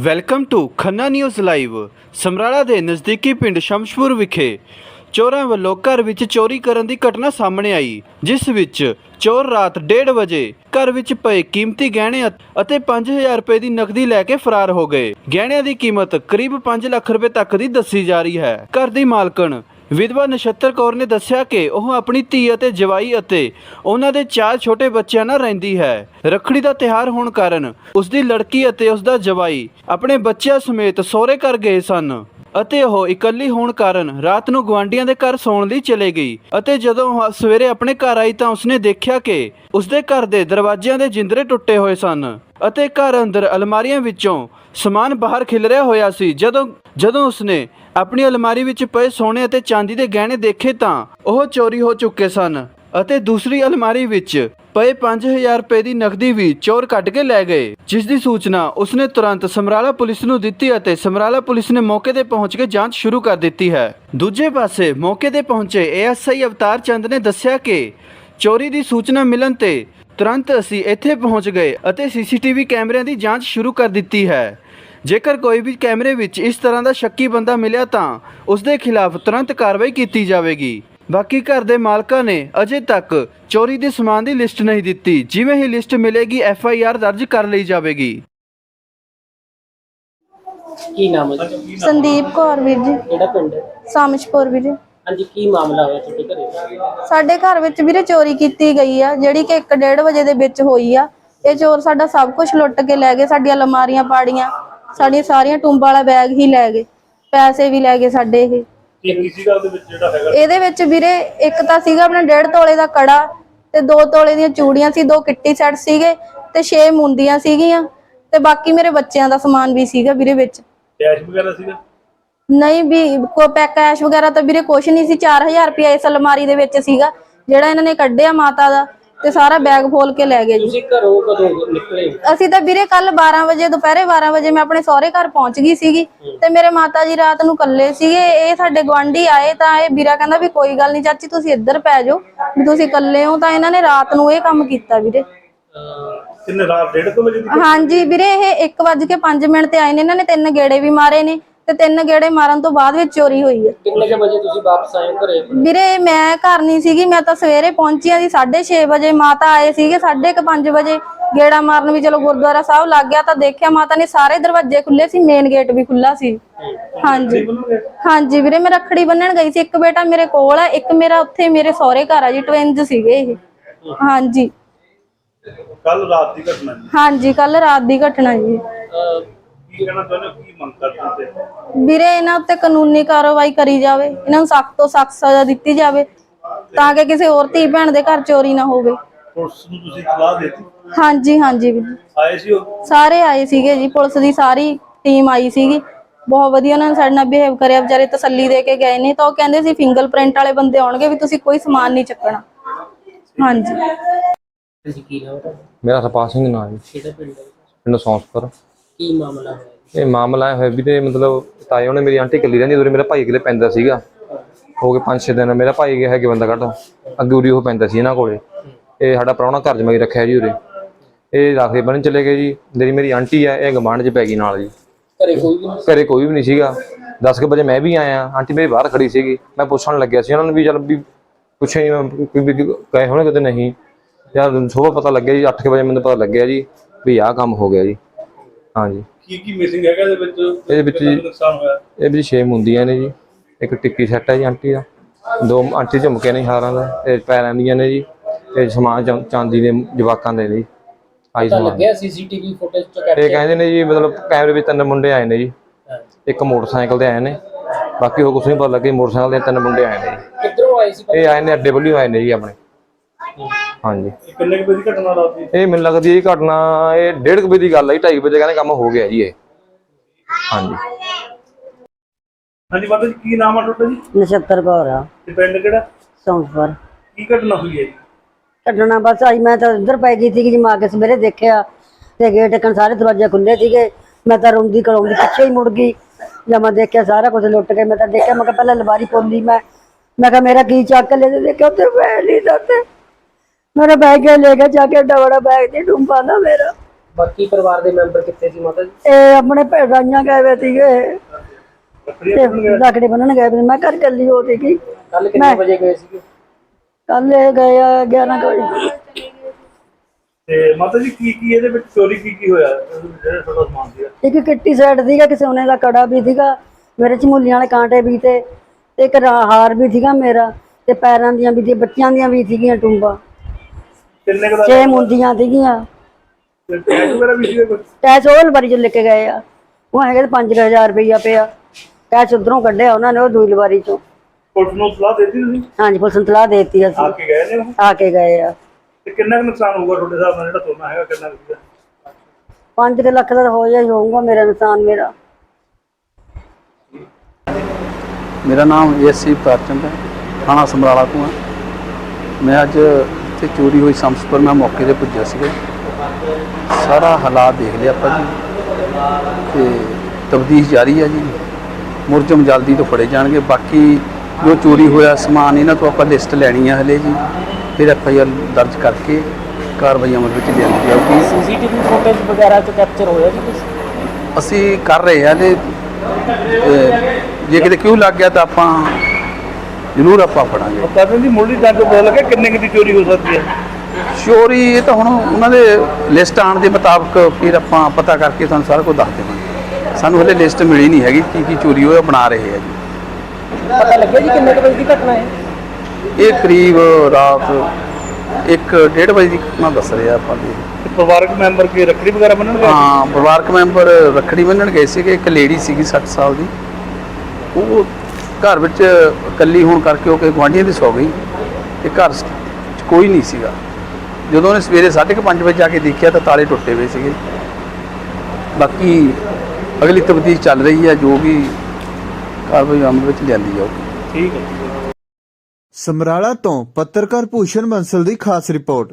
Welcome to Khanna news live, Samrala ਦੇ ਨਜ਼ਦੀਕੀ ਪਿੰਡ ਸ਼ਮਸ਼ਪੁਰ ਵਿਖੇ। ਚੋਰਾਂ ਵੱਲੋਂ ਘਰ ਵਿੱਚ ਚੋਰੀ ਕਰਨ ਦੀ ਘਟਨਾ ਸਾਹਮਣੇ ਆਈ, ਜਿਸ ਵਿੱਚ ਚੋਰ ਰਾਤ 1:30 ਵਜੇ ਘਰ ਵਿੱਚ ਪਏ ਕੀਮਤੀ ਗਹਿਣੇ ਅ- ਅਤੇ 5000 ਰੁਪਏ ਦੀ ਨਕਦੀ ਲੈ ਕੇ ਫਰਾਰ ਹੋ ਗਏ। ਗਹਿਣਿਆਂ ਦੀ ਕੀਮਤ ਕਰੀਬ 5 ਲੱਖ ਰੁਪਏ ਤੱਕ ਦੀ ਦੱਸੀ ਜਾ ਰਹੀ ਹੈ। ਘਰ ਦੀ ਮਾਲਕਣ ਵਿਧਵਾ ਨਛੱਤਰ ਕੌਰ ਨੇ ਦੱਸਿਆ ਕਿ ਉਹ ਆਪਣੀ ਧੀ ਅਤੇ ਜਵਾਈ ਅਤੇ ਉਹਨਾਂ ਦੇ ਚਾਰ ਛੋਟੇ ਬੱਚਿਆਂ ਨਾਲ ਰਹਿੰਦੀ ਹੈ। ਰੱਖੜੀ ਦਾ ਤਿਹਾਰ ਹੋਣ ਕਾਰਨ ਉਸ ਦੀ ਲੜਕੀ ਅਤੇ ਉਸ ਦਾ ਜਵਾਈ ਆਪਣੇ ਬੱਚਿਆਂ ਸਮੇਤ ਸਹੁਰੇ ਘਰ ਗਏ ਸਨ ਅਤੇ ਉਹ ਇਕੱਲੀ ਹੋਣ ਕਾਰਨ ਰਾਤ ਨੂੰ ਗਵਾਂਡੀਆਂ ਦੇ ਘਰ ਸੌਣ ਲਈ ਚਲੇ ਗਈ ਅਤੇ ਜਦੋਂ ਉਹ ਸਵੇਰੇ ਆਪਣੇ ਘਰ ਆਈ ਤਾਂ ਉਸਨੇ ਦੇਖਿਆ ਕਿ ਉਸਦੇ ਘਰ ਦੇ ਦਰਵਾਜ਼ਿਆਂ ਦੇ ਜਿੰਦਰੇ ਟੁੱਟੇ ਹੋਏ ਸਨ ਅਤੇ ਘਰ ਅੰਦਰ ਅਲਮਾਰੀਆਂ ਵਿੱਚੋਂ ਸਮਾਨ ਬਾਹਰ ਖਿਲਰਿਆ ਹੋਇਆ ਸੀ। ਜਦੋਂ ਜਦੋਂ ਉਸਨੇ ਆਪਣੀ ਅਲਮਾਰੀ ਵਿੱਚ ਪਏ ਸੋਨੇ ਅਤੇ ਚਾਂਦੀ ਦੇ ਗਹਿਣੇ ਦੇਖੇ ਤਾਂ ਉਹ ਚੋਰੀ ਹੋ ਚੁੱਕੇ ਸਨ ਅਤੇ ਦੂਸਰੀ ਅਲਮਾਰੀ ਵਿੱਚ ਪਏ 5000 ਰੁਪਏ ਦੀ ਨਕਦੀ ਵੀ ਚੋਰ ਕੱਢ ਕੇ ਲੈ ਗਏ, ਜਿਸ ਦੀ ਸੂਚਨਾ ਉਸਨੇ ਤੁਰੰਤ ਸਮਰਾਲਾ ਪੁਲਿਸ ਨੂੰ ਦਿੱਤੀ ਅਤੇ ਸਮਰਾਲਾ ਪੁਲਿਸ ਨੇ ਮੌਕੇ ਤੇ ਪਹੁੰਚ ਕੇ ਜਾਂਚ ਸ਼ੁਰੂ ਕਰ ਦਿੱਤੀ ਹੈ। ਦੂਜੇ ਪਾਸੇ ਮੌਕੇ ਤੇ ਪਹੁੰਚੇ ਏਐਸਆਈ ਅਵਤਾਰ ਚੰਦ ਨੇ ਦੱਸਿਆ ਕਿ ਚੋਰੀ ਦੀ ਸੂਚਨਾ ਮਿਲਣ ਤੇ ਤੁਰੰਤ ਅਸੀਂ ਇੱਥੇ ਪਹੁੰਚ ਗਏ ਅਤੇ ਸੀਸੀਟੀਵੀ ਕੈਮਰਿਆਂ ਦੀ ਜਾਂਚ ਸ਼ੁਰੂ ਕਰ ਦਿੱਤੀ ਹੈ। ਜੇਕਰ ਕੋਈ ਵੀ ਕੈਮਰੇ ਵਿੱਚ ਇਸ ਤਰ੍ਹਾਂ ਦਾ ਸ਼ੱਕੀ ਬੰਦਾ ਮਿਲਿਆ ਤਾਂ ਉਸ ਦੇ ਖਿਲਾਫ ਤੁਰੰਤ ਕਾਰਵਾਈ ਕੀਤੀ ਜਾਵੇਗੀ। ਬਾਕੀ ਘਰ ਦੇ ਮਾਲਕਾਂ ਨੇ ਅਜੇ ਤੱਕ ਚੋਰੀ ਦੇ ਸਮਾਨ ਦੀ ਲਿਸਟ ਨਹੀਂ ਦਿੱਤੀ ਜਿਵੇਂ ਹੀ ਲਿਸਟ ਮਿਲੇਗੀ ਐਫ ਆਈ ਆਰ ਦਰਜ ਕਰ ਲਈ ਜਾਵੇਗੀ। ਕੀ ਨਾਮ ਹੈ ਜੀ? ਸੰਦੀਪ ਕੌਰ ਵੀਰ ਜੀ। ਕਿਹੜਾ ਪਿੰਡ ਹੈ? ਸਾਮਸ਼ਪੁਰ ਵੀਰ ਜੀ। ਹਾਂਜੀ ਕੀ ਮਾਮਲਾ ਹੋਇਆ ਤੁਹਾਡੇ ਘਰੇ? ਸਾਡੇ ਘਰ ਵਿੱਚ ਵੀਰੇ ਚੋਰੀ ਕੀਤੀ ਗਈ ਆ ਜਿਹੜੀ ਕਿ 1:30 ਵਜੇ ਦੇ ਵਿੱਚ ਹੋਈ ਆ। ਇਹ ਚੋਰ ਸਾਡਾ ਸਭ ਕੁਝ ਲੁੱਟ ਕੇ ਲੈ ਗਏ ਸਾਡੀਆਂ ਅਲਮਾਰੀਆਂ ਪਾੜੀਆਂ। ਸਾਡੀਆਂ ਸਾਰੀਆਂ ਟੁੰਬਾਂ ਵਾਲਾ ਬੈਗ ਹੀ ਲੈ ਗਏ ਪੈਸੇ ਵੀ ਲੈ ਗਏ ਸਾਡੇ ਇਹ। ਕੀ ਸੀਗਾ ਉਹਦੇ ਵਿੱਚ ਜਿਹੜਾ ਹੈਗਾ ਇਹਦੇ ਵਿੱਚ ਵੀਰੇ ਇੱਕ ਤਾਂ ਸੀਗਾ ਆਪਣਾ 1.5 ਤੋਲੇ ਦਾ ਕੜਾ ਤੇ 2 ਤੋਲੇ ਦੀਆਂ ਚੂੜੀਆਂ ਸੀ ਦੋ ਕਿੱਟੀ ਸੈੱਟ ਸੀਗੇ ਤੇ 6 ਮੁੰਦੀਆਂ ਸੀਗੀਆਂ ਤੇ ਬਾਕੀ ਮੇਰੇ ਬੱਚਿਆਂ ਦਾ ਸਮਾਨ ਵੀ ਸੀਗਾ ਵੀਰੇ ਵਿੱਚ। ਕੈਸ਼ ਵਗੈਰਾ ਸੀਗਾ? ਨਹੀਂ ਵੀ ਕੋ ਪੈ ਕੈਸ਼ ਵਗੈਰਾ ਤਾਂ ਵੀਰੇ ਕੁਛ ਨਹੀਂ ਸੀ 4000 ਰੁਪਇਆ ਇਸ ਅਲਮਾਰੀ ਦੇ ਵਿੱਚ ਸੀਗਾ ਜਿਹੜਾ ਇਹਨਾਂ ਨੇ ਕੱਢਿਆ ਮਾਤਾ ਦਾ। ਤੇ ਸਾਰਾ ਬੈਗ ਫੋਲ ਕੇ ਲੈ ਗਏ ਜੀ। ਤੁਸੀਂ ਘਰੋਂ ਕਦੋਂ ਨਿਕਲੇ ਅਸੀਂ ਤਾਂ ਵੀਰੇ ਕੱਲ 12 ਵਜੇ ਦੁਪਹਿਰੇ 12 ਵਜੇ ਮੈਂ ਆਪਣੇ ਸਹੁਰੇ ਘਰ ਪਹੁੰਚ ਗਈ ਸੀਗੀ ਤੇ ਮੇਰੇ ਮਾਤਾ ਜੀ ਰਾਤ ਨੂੰ ਇਕੱਲੇ ਸੀਗੇ। ਇਹ ਸਾਡੇ ਗਵਾਂਢੀ ਆਏ ਤਾਂ ਇਹ ਵੀਰਾ ਕਹਿੰਦਾ ਵੀ ਕੋਈ ਗੱਲ ਨਹੀਂ ਚਾਚੀ ਤੁਸੀਂ ਇੱਧਰ ਪੈ ਜਾਓ। ਵੀ ਤੁਸੀਂ ਇਕੱਲੇ ਹੋ ਤਾਂ ਇਹਨਾਂ ਨੇ ਰਾਤ ਨੂੰ ਇਹ ਕੰਮ ਕੀਤਾ ਵੀਰੇ। ਕਿੰਨੇ ਰਾਤ 1:30 ਵਜੇ ਹਾਂਜੀ ਵੀਰੇ ਇਹ 1:05 ਮਿੰਟ ਤੇ ਆਏ ਨੇ। ਇਹਨਾਂ ਨੇ ਤਿੰਨ ਗੇੜੇ ਵੀ ਮਾਰੇ ਨੇ। ਤੇ ਤਿੰਨ ਗੇੜੇ ਮਾਰਨ ਤੋਂ ਬਾਅਦ ਵਿੱਚ ਚੋਰੀ ਹੋਈ ਹੈ। ਕਿੰਨੇ ਕੁ ਵਜੇ ਤੁਸੀਂ ਵਾਪਸ ਆਏ ਹੋ ਘਰੇ? ਵੀਰੇ ਮੈਂ ਘਰ ਨਹੀਂ ਸੀਗੀ ਮੈਂ ਤਾਂ ਸਵੇਰੇ ਪਹੁੰਚੀ ਆ ਦੀ 6:30 ਵਜੇ ਮਾਤਾ ਆਏ ਸੀਗੇ 5:30 ਵਜੇ ਗੇੜਾ ਮਾਰਨ ਵੀ ਚਲੋ ਗੁਰਦੁਆਰਾ ਸਾਹਿਬ ਲੱਗ ਗਿਆ ਤਾਂ ਦੇਖਿਆ ਮਾਤਾ ਨੇ ਸਾਰੇ ਦਰਵਾਜ਼ੇ ਖੁੱਲੇ ਸੀ ਮੇਨ ਗੇਟ ਵੀ ਖੁੱਲਾ ਸੀ। ਹਾਂਜੀ। ਹਾਂਜੀ ਵੀਰੇ ਮੈਂ ਰੱਖੜੀ ਬੰਨਣ ਗਈ ਸੀ ਇੱਕ ਬੇਟਾ ਮੇਰੇ ਕੋਲ ਆ ਇੱਕ ਮੇਰਾ ਉੱਥੇ ਮੇਰੇ ਸਹੁਰੇ ਘਰ ਆ ਜੀ ਟਵਿੰਜ ਸੀਗੇ ਇਹ। ਹਾਂਜੀ। ਕੱਲ ਰਾਤ ਦੀ ਘਟਨਾ ਜੀ। ਹਾਂਜੀ ਕੱਲ ਰਾਤ ਦੀ ਘਟਨਾ ਜੀ। ਅਹ, ਕੀ ਕਹਿਣਾ ਚਾਹੁੰਦੇ ਹੋ? ਕੀ ਮੰਗ ਕਰਦੇ ਤੇ ਵੀਰੇ ਇਹਨਾਂ ਉੱਤੇ ਕਾਨੂੰਨੀ ਕਾਰਵਾਈ ਕਰੀ ਜਾਵੇ। ਇਹਨਾਂ ਨੂੰ ਸਖਤ ਤੋਂ ਸਖਤ ਸਜ਼ਾ ਦਿੱਤੀ ਜਾਵੇ ਤਾਂ ਕਿ ਕਿਸੇ ਹੋਰ ਧੀ ਭੈਣ ਦੇ ਘਰ ਚੋਰੀ ਨਾ ਹੋਵੇ। ਪੁਲਿਸ ਨੂੰ ਤੁਸੀਂ ਸਲਾਹ ਦਿੱਤੀ? ਹਾਂਜੀ ਹਾਂਜੀ ਵੀਰ ਜੀ। ਆਏ ਸੀ ਉਹ? ਸਾਰੇ ਆਏ ਸੀਗੇ ਜੀ ਪੁਲਿਸ ਦੀ ਸਾਰੀ ਟੀਮ ਆਈ ਸੀਗੀ। ਬਹੁਤ ਵਧੀਆ ਉਹਨਾਂ ਨੇ ਸਾਡੇ ਨਾਲ ਬਿਹੇਵ ਕਰਿਆ ਵਿਚਾਰੇ ਤਸੱਲੀ ਦੇ ਕੇ ਗਏ ਨੇ। ਤਾਂ ਉਹ ਕਹਿੰਦੇ ਸੀ ਫਿੰਗਰਪ੍ਰਿੰਟ ਵਾਲੇ ਬੰਦੇ ਆਉਣਗੇ ਵੀ ਤੁਸੀਂ ਕੋਈ ਸਮਾਨ ਨਹੀਂ ਚੱਕਣਾ। ਹਾਂਜੀ। ਤੁਸੀਂ ਕੀ ਨਾਮ ਹੈ? ਮੇਰਾ ਸਿੰਘ ਜੀ, ਕਿਹੜਾ ਪਿੰਡ ਹੈ? ਪਿੰਡ ਸੌਂਸਪੁਰ। ਕੀ ਮਾਮਲਾ ਹੋਇਆ ਇਹ ਮਾਮਲਾ ਇਹ ਹੋਇਆ ਵੀ ਤੇ ਮਤਲਬ ਤਾਏ ਉਹਨੇ ਮੇਰੀ ਆਂਟੀ ਇਕੱਲੀ ਰਹਿੰਦੀ ਉਰੇ ਮੇਰਾ ਭਾਈ ਅਗਲੇ ਪੈਂਦਾ ਸੀਗਾ। ਹੋ ਗਏ 5-6 ਦਿਨ ਮੇਰਾ ਭਾਈ ਗਿਆ ਹੈ ਕਿ ਬੰਦਾ ਕੱਢ ਅੱਗੇ ਉਰੀ ਉਹ ਪੈਂਦਾ ਸੀ ਇਹਨਾਂ ਕੋਲੇ। ਇਹ ਸਾਡਾ ਪ੍ਰਾਹੁਣਾ ਘਰ ਜਮਾਈ ਰੱਖਿਆ ਜੀ ਉਰੇ। ਇਹ ਰਾਖੇ ਬਣ ਚਲੇ ਗਏ ਜੀ ਜਿਹੜੀ ਮੇਰੀ ਆਂਟੀ ਆ ਇਹ ਗਮਾਂਡ 'ਚ ਪੈ ਗਈ ਨਾਲ ਜੀ। ਘਰੇ ਕੋਈ ਵੀ ਨਹੀਂ ਘਰੇ ਕੋਈ ਵੀ ਨਹੀਂ ਸੀਗਾ। 10 ਵਜੇ ਮੈਂ ਵੀ ਆਇਆ ਆਂਟੀ ਮੇਰੀ ਬਾਹਰ ਖੜੀ ਸੀਗੀ। ਮੈਂ ਪੁੱਛਣ ਲੱਗਿਆ ਸੀ ਉਹਨਾਂ ਨੂੰ ਵੀ ਚੱਲ ਵੀ ਪੁੱਛਿਆ ਨਹੀਂ ਕੋਈ ਵੀ ਕਹੇ ਹੋਣੇ ਕਿਤੇ ਨਹੀਂ? ਯਾਰ ਸਵੇਰ ਪਤਾ ਲੱਗਿਆ ਜੀ 8 ਵਜੇ ਮੈਨੂੰ ਪਤਾ ਲੱਗਿਆ ਜੀ ਵੀ ਆਹ ਕੰਮ ਹੋ ਗਿਆ ਜੀ। ਹਾਂਜੀ। ਕੀ ਕੀ ਮਿਸਿੰਗ ਹੈਗਾ ਇਹਦੇ ਵਿੱਚ? ਇਹਦੇ ਵਿੱਚ ਕਿੰਨਾ ਜੀ- ਕੁ ਨੁਕਸਾਨ ਹੋਇਆ? ਇਹ ਵੀ ਛੇ ਮੁੰਦੀਆਂ ਨੇ ਜੀ। ਇੱਕ ਟਿੱਕੀ ਸੈੱਟ ਹੈ ਜੀ ਆਂਟੀ ਦਾ। ਦੋ ਆਂਟੀ ਝੁਮਕੇ ਨੇ ਹਾਰਾਂ ਦਾ। ਇਹ ਪੈਰਾਂ ਦੀਆਂ ਨੇ ਜੀ। ਤੇ ਸਮਾਨ ਚਾ- ਚਾਂਦੀ ਦੇ ਜਵਾਕਾਂ ਦੇ ਜੀ। ਆਈ ਪਤਾ ਸਮਾਨ। ਲੱਗਿਆ ਸੀਸੀਟੀਵੀ ਫੁਟੇਜ ਚ ਇਹ ਕੈਪਚਰ ਕਹਿੰਦੇ ਨੇ ਜੀ ਮਤਲਬ ਕੈਮਰੇ ਵਿੱਚ ਤਿੰਨ ਮੁੰਡੇ ਆਏ ਨੇ ਜੀ। ਇੱਕ ਮੋਟਰਸਾਈਕਲ ਤੇ ਆਏ ਨੇ। ਬਾਕੀ ਹੋਰ ਕੁਝ ਨਹੀਂ ਪਤਾ ਲੱਗਿਆ ਮੋਟਰਸਾਈਕਲ ਦੇ ਤਿੰਨ ਮੁੰਡੇ ਆਏ ਨੇ ਜੀ। ਕਿੱਧਰੋਂ ਆਏ ਸੀ? ਇਹ ਆਏ ਨੇ ਅੱਡੇ ਵੱਲੋਂ ਆਏ ਨੇ ਜੀ ਆਪਣੇ। ਹਾਂਜੀ। ਕਿੰਨੇ ਕੁ ਵਜੇ ਦੀ ਘਟਨਾ ਰਾਤ? ਦੀ ਇਹ ਮੈਨੂੰ ਲੱਗਦੀ ਹੈ ਇਹ ਘਟਨਾ ਇਹ 1:30 ਵਜੇ ਦੀ ਗੱਲ ਹੈ 2:30 ਵਜੇ ਕਹਿੰਦੇ ਕੰਮ ਹੋ ਗਿਆ ਜੀ ਇਹ। ਹਾਂਜੀ। ਹਾਂਜੀ ਮਾਤਾ ਜੀ ਕੀ ਨਾਮ ਆ ਤੁਹਾਡਾ ਜੀ? ਨਛੱਤਰ ਕੌਰ ਆ। ਤੇ ਪਿੰਡ ਕਿਹੜਾ? ਸੌਂਫਰ। ਕੀ ਘਟਨਾ ਹੋਈ ਹੈ ਜੀ? ਕੱਢਣਾ ਬਸ ਆਈ ਮੈਂ ਤਾਂ ਇੱਧਰ ਪੈ ਗਈ ਸੀ ਜੀ ਮਾਂ ਕੇ ਸਵੇਰੇ ਦੇਖਿਆ ਤੇ ਗੇਟ ਟਕਣ ਸਾਰੇ ਦਰਵਾਜ਼ੇ ਖੁੱਲੇ ਸੀਗੇ। ਮੈਂ ਤਾਂ ਰੋਂਦੀ ਕਰਾਉਂਦੀ ਪਿੱਛੇ ਹੀ ਮੁੜ ਗਈ। ਜਦ ਮੈਂ ਦੇਖਿਆ ਸਾਰਾ ਕੁਝ ਲੁੱਟ ਕੇ ਮੈਂ ਤਾਂ ਦੇਖਿਆ ਮੈਂ ਕਿਹਾ ਪਹਿਲਾਂ ਲਵਾਰੀ ਪੋਲੀ ਮੈਂ। ਮੈਂ ਕਿਹਾ ਮੇਰਾ ਕੀ ਚੱਕ ਲੈ ਤੇ ਦੇਖਿਆ ਉੱਥੇ ਬੈਗ ਨਹੀਂ ਤਾਂ ਮੇਰਾ ਬੈਗ ਲੈ ਕੇ ਜਾ ਕੇ ਏਡਾ ਬੜਾ ਬੈਗ ਦੀ ਡੂੰਬਾ ਨਾ ਮੇਰਾ। ਬਾਕੀ ਪਰਿਵਾਰ ਦੇ ਮੈਂਬਰ ਕਿੱਥੇ ਸੀ ਮਾਤਾ ਜੀ? ਇਹ ਆਪਣੇ ਭੈਣਾਂ ਗਏ ਵੇ ਸੀਗੇ। ਤੇ ਲੱਕੜੇ ਬੰਨਣ ਗਏ ਵੇ। ਮੈਂ ਘਰ ਚੱਲੀ ਹੋ ਸੀਗੀ। ਕੱਲ ਕਿੰਨੇ ਵਜੇ ਗਏ ਸੀਗੇ? ਕੱਲ ਇਹ ਗਏ ਆ 11 ਕੁ ਵਜੇ। ਤੇ ਮਾਤਾ ਜੀ ਕੀ ਕੀ ਇਹਦੇ ਵਿੱਚ ਚੋਰੀ ਕੀ ਕੀ ਹੋਇਆ? ਜਿਹੜਾ ਤੁਹਾਡਾ ਸਮਾਨ ਸੀਗਾ। ਇੱਕ ਕਿੱਟੀ ਸੈੱਟ ਸੀਗਾ ਕਿ ਸੋਨੇ ਦਾ ਕੜਾ ਵੀ ਸੀਗਾ। ਮੇਰੇ ਝਮੂਲੀਆਂ ਵਾਲੇ ਕਾਂਟੇ ਵੀ ਤੇ ਤੇ ਇੱਕ ਹਾਰ ਵੀ ਸੀਗਾ ਮੇਰਾ। ਤੇ ਪੈਰਾਂ ਦੀਆਂ ਵੀ ਤੇ ਬੱਚਿਆਂ ਦੀਆਂ ਵੀ ਸੀਗੀਆਂ ਟੁੰਬਾਂ। ਕਿੰਨੇ ਕੁ ਦਾ ਛੇ ਮੁੰਦੀਆਂ ਸੀਗੀਆਂ। ਤੇ ਕੈਸ਼ ਵਗੈਰਾ ਵੀ ਸੀਗਾ ਕੁਝ ਕੈਸ਼ ਉਹ ਲਵਾਰੀ ਚ ਲੈ ਕੇ ਗਏ ਆ। ਉਹ ਹੈਗੇ 5000 ਰੁਪਈਆ ਪਿਆ। ਕੈਸ਼ ਉਧਰੋਂ ਕੱਢਿਆ ਉਹਨਾਂ ਨੇ ਉਹ ਦੂਈ ਲਵਾਰੀ ਚੋਂ। ਪੁਲਿਸ ਨੂੰ ਸਲਾਹ ਦਿੱਤੀ ਤੁਸੀਂ? ਹਾਂਜੀ ਪੁਲਿਸ ਨੂੰ ਤਲਾਹ ਦੇਤੀ ਆ ਅਸੀਂ ਕੇ ਗਏ ਨੇ ਉਹ? ਆ ਕੇ ਗਏ ਆ। ਤੇ ਕਿੰਨਾ ਕੁ ਨੁਕਸਾਨ ਹੋਊਗਾ ਤੁਹਾਡੇ ਹਿਸਾਬ ਨਾਲ ਜਿਹੜਾ ਸੋਨਾ ਹੈਗਾ ਕਿੰਨਾ ਕੁ ਸੀਗਾ? 5 ਲੱਖ ਦਾ ਹੋ ਜਾਈ ਹੋਊਗਾ ਮੇਰਾ ਨੁਕਸਾਨ ਮੇਰਾ। ਮੇਰਾ ਨਾਮ ਏਸੀ ਪ੍ਰਚੰਦ ਹੈ ਥਾਣਾ ਸਮਰਾਲਾ ਤੋਂ ਹਾਂ। ਮੈਂ ਅੱਜ ਇੱਥੇ ਚੋਰੀ ਹੋਈ ਸੰਸਪੁਰ ਮੈਂ ਮੌਕੇ ਤੇ ਪੁੱਜਿਆ ਸੀਗਾ। ਸਾਰਾ ਹਾਲਾਤ ਦੇਖ ਲਿਆ ਆਪਾਂ ਜੀ। ਤੇ ਤਬਦੀਸ਼ ਜਾਰੀ ਹੈ ਜੀ। ਮੁਰਜਮ ਜਲਦੀ ਤੋਂ ਫੜੇ ਜਾਣਗੇ। ਬਾਕੀ ਜੋ ਚੋਰੀ ਹੋਇਆ ਸਮਾਨ ਇਹਨਾਂ ਤੋਂ ਆਪਾਂ ਲਿਸਟ ਲੈਣੀ ਹੈ ਹਲੇ ਜੀ। ਫਿਰ ਐਫ ਆਈ ਆਰ ਦਰਜ ਕਰਕੇ ਕਾਰਵਾਈ ਅਮਲ ਵਿੱਚ ਲਿਆਂਦੀ ਜਾਊਗੀ। ਸੀਸੀਟੀਵੀ ਫੁਟੇਜ ਵਗੈਰਾ ਚ ਕੈਪਚਰ ਹੋਇਆ ਜੀ ਕੁਛ? ਅਸੀਂ ਕਰ ਰਹੇ ਹਾਂ ਤੇ ਜੇ ਕਿਤੇ ਕਿਉਂ ਲੱਗ ਗਿਆ ਤਾਂ ਆਪਾਂ ਜ਼ਰੂਰ ਆਪਾਂ ਫੜਾਂਗੇ। ਕਹਿੰਦੇ ਦੀ ਮੁੱਢਲੀ ਜਾਂਚ ਤੋਂ ਪਤਾ ਲੱਗਿਆ ਕਿੰਨੇ ਕੁ ਦੀ ਚੋਰੀ ਹੋ ਸਕਦੀ ਹੈ। ਚੋਰੀ ਇਹ ਤਾਂ ਹੁਣ ਉਹਨਾਂ ਦੇ ਲਿਸਟ ਆਉਣ ਦੇ ਮੁਤਾਬਕ ਫਿਰ ਆਪਾਂ ਪਤਾ ਕਰਕੇ ਤੁਹਾਨੂੰ ਸਾਰਾ ਕੁਝ ਦੱਸ ਦੇਵਾਂਗੇ। ਸਾਨੂੰ ਹਲੇ ਲਿਸਟ ਮਿਲੀ ਨਹੀਂ ਹੈਗੀ ਕੀ ਕੀ ਚੋਰੀ ਹੋਇਆ ਬਣਾ ਰਹੇ ਆ ਜੀ। ਪਤਾ ਲੱਗਿਆ ਜੀ ਕਿੰਨੇ ਕੁ ਵਜੇ ਦੀ ਘਟਨਾ ਹੈ? ਇਹ ਕਰੀਬ ਰਾਤ 1:30 ਵਜੇ ਦੀ ਘਟਨਾ ਦੱਸ ਰਿਹਾ ਆਪਾਂ ਜੀ ਤੇ ਪਰਿਵਾਰਕ ਮੈਂਬਰ ਕੀ ਰੱਖੜੀ ਵਗੈਰਾ ਬੰਨਣਗੇ ਹਾਂ ਪਰਿਵਾਰਕ ਮੈਂਬਰ ਰੱਖੜੀ ਬੰਨਣ ਗਏ ਸੀਗੇ ਇੱਕ ਲੇਡੀ ਸੀਗੀ 60 ਸਾਲ ਦੀ। ਉਹ ਘਰ ਵਿੱਚ ਇਕੱਲੀ ਹੋਣ ਕਰਕੇ ਉਹ ਕਿ ਗੁਆਂਢੀਆਂ ਦੀ ਸੌ ਗਈ ਤੇ ਘਰ 'ਚ ਕੋਈ ਨਹੀਂ ਸੀਗਾ। ਜਦੋਂ ਉਹਨੇ ਸਵੇਰੇ 5:30 ਵਜੇ ਜਾ ਕੇ ਦੇਖਿਆ ਤਾਂ ਤਾਲੇ ਟੁੱਟੇ ਹੋਏ ਸੀਗੇ। ਬਾਕੀ ਅਗਲੀ ਤਬਦੀਲ ਚੱਲ ਰਹੀ ਹੈ ਜੋ ਵੀ ਕਾਰਵਾਈ ਅਮਲ ਵਿੱਚ ਲਿਆਂਦੀ ਜਾਊਗੀ। ਠੀਕ ਹੈ। ਸਮਰਾਲਾ ਤੋਂ ਪੱਤਰਕਾਰ ਭੂਸ਼ਣ ਬੰਸਲ ਦੀ ਖਾਸ ਰਿਪੋਰਟ।